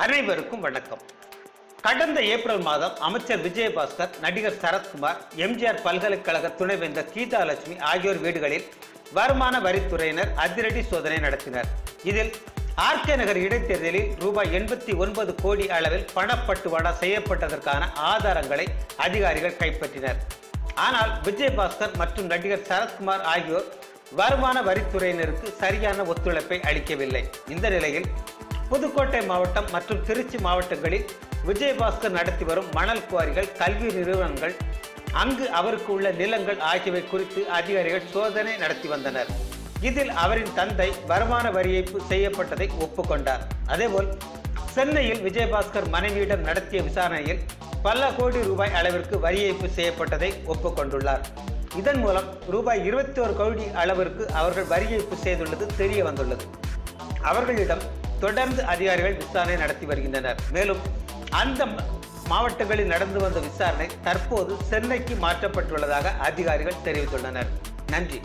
அனைவருக்கும் வணக்கம். கடந்த ஏப்ரல் மாதம் அமைச்சர் விஜயபாஸ்கர் நடிகர் சரத்குமார் எம்ஜிஆர் பல்கலைக்கழக துணைவேந்தர் கீதாலட்சுமி ஆகியோர் வீடுகளில் வருமான வரித்துறையினர் அதிரடி சோதனை நடத்தினர். இதில் ஆர்கே நகர் இடைத்தேர்தலில் ரூபாய் எண்பத்தி ஒன்பது கோடி அளவில் பணப்பட்டுவாடா செய்யப்பட்டதற்கான ஆதாரங்களை அதிகாரிகள் கைப்பற்றினர். ஆனால் விஜயபாஸ்கர் மற்றும் நடிகர் சரத்குமார் ஆகியோர் வருமான வரித்துறையினருக்கு சரியான ஒத்துழைப்பை அளிக்கவில்லை. இந்த நிலையில் புதுக்கோட்டை மாவட்டம் மற்றும் திருச்சி மாவட்டங்களில் விஜயபாஸ்கர் நடத்தி வரும் மணல் குவாரிகள் கல்வி நிறுவனங்கள் அங்கு அவருக்கு உள்ள நிலங்கள் ஆகியவை குறித்து அதிகாரிகள் சோதனை நடத்தி வந்தனர். இதில் அவரின் தந்தை வருமான வரி ஏய்ப்பு செய்யப்பட்டதை ஒப்புக்கொண்டார். அதேபோல் சென்னையில் விஜயபாஸ்கர் மனைவியிடம் நடத்திய விசாரணையில் பல கோடி ரூபாய் அளவிற்கு வரி ஏய்ப்பு செய்யப்பட்டதை ஒப்புக்கொண்டுள்ளார். இதன் மூலம் ரூபாய் இருபத்தி ஒரு கோடி அளவிற்கு அவர்கள் வரி ஏய்ப்பு செய்துள்ளது தெரிய வந்துள்ளது. அவர்களிடம் தொடர்ந்து அதிகாரிகள் விசாரணை நடத்தி வருகின்றனர். மேலும் அந்த மாவட்டங்களில் நடந்து வந்த விசாரணை தற்போது சென்னைக்கு மாற்றப்பட்டுள்ளதாக அதிகாரிகள் தெரிவித்துள்ளனர். நன்றி.